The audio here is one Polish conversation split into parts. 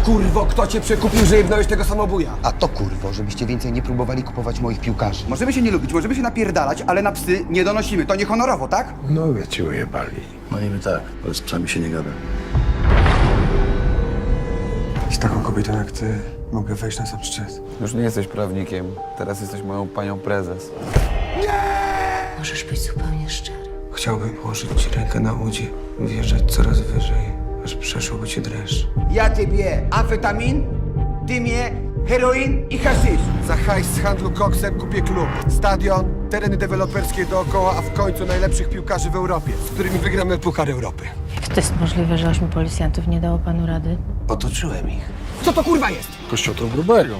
kurwo, kto cię przekupił, że jebnąłeś tego samobuja? A to kurwo, żebyście więcej nie próbowali kupować moich piłkarzy. Możemy się nie lubić, możemy się napierdalać, ale na psy nie donosimy. To niehonorowo, tak? Nogę ci ujebali. No niby tak, ale z psami się nie gada. Z taką kobietą jak ty mogę wejść na sam szczyt. Już nie jesteś prawnikiem, teraz jesteś moją panią prezes. Możesz być zupełnie szczery. Chciałbym położyć ci rękę na udzie, wjeżdżać coraz wyżej, aż przeszłoby ci dreszcz. Ja ciebie amfetamin, ty mnie heroin i haszysz. Za hajs z handlu koksem kupię klub, stadion, tereny deweloperskie dookoła, a w końcu najlepszych piłkarzy w Europie, z którymi wygramy Puchar Europy. Jak to jest możliwe, że ośmiu policjantów nie dało panu rady? Otoczyłem ich. Co to kurwa jest? Kościotrup grubego.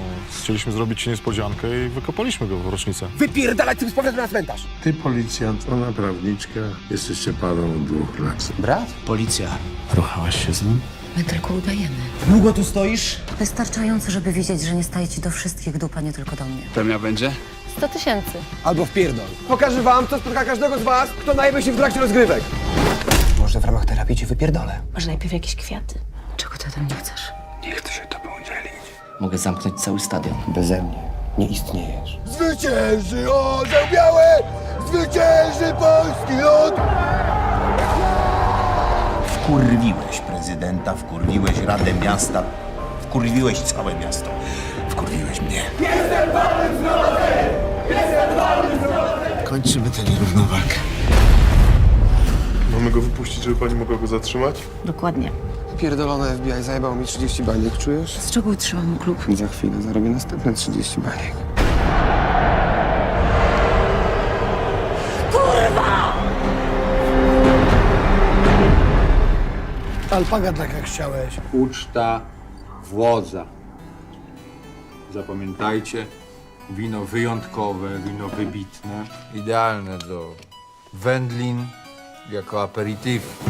Chcieliśmy zrobić ci niespodziankę i wykopaliśmy go w rocznicę. Wypierdalać tym z powrotem na cmentarz. Ty policjant, ona prawniczka. Jesteście parą od dwóch lat. Brat? Policja. Ruchałaś się z nim? My tylko udajemy. Długo tu stoisz? Wystarczająco, żeby wiedzieć, że nie staje ci do wszystkich dupa, nie tylko do mnie. Premia będzie? 100 tysięcy. Albo wpierdol. Pokażę wam, co spotka każdego z was, kto najebie się w trakcie rozgrywek. Może w ramach terapii cię wypierdolę. Może najpierw jakieś kwiaty? Czego ty ode mnie chcesz? Mogę zamknąć cały stadion. Beze mnie nie istniejesz. Zwycięży orzeł biały! Zwycięży polski lud! Wkurwiłeś prezydenta, wkurwiłeś Radę Miasta, wkurwiłeś całe miasto. Wkurwiłeś mnie. Kończymy tę nierównowagę. Mamy go wypuścić, żeby pani mogła go zatrzymać? Dokładnie. Pierdolone FBI zajebał mi 30 baniek, czujesz? Z czego utrzymam klub? Za chwilę zarobię następne 30 baniek. Alpaga tak jak chciałeś. uczta włodza. Zapamiętajcie, wino wyjątkowe, wino wybitne, idealne do wędlin jako aperitif.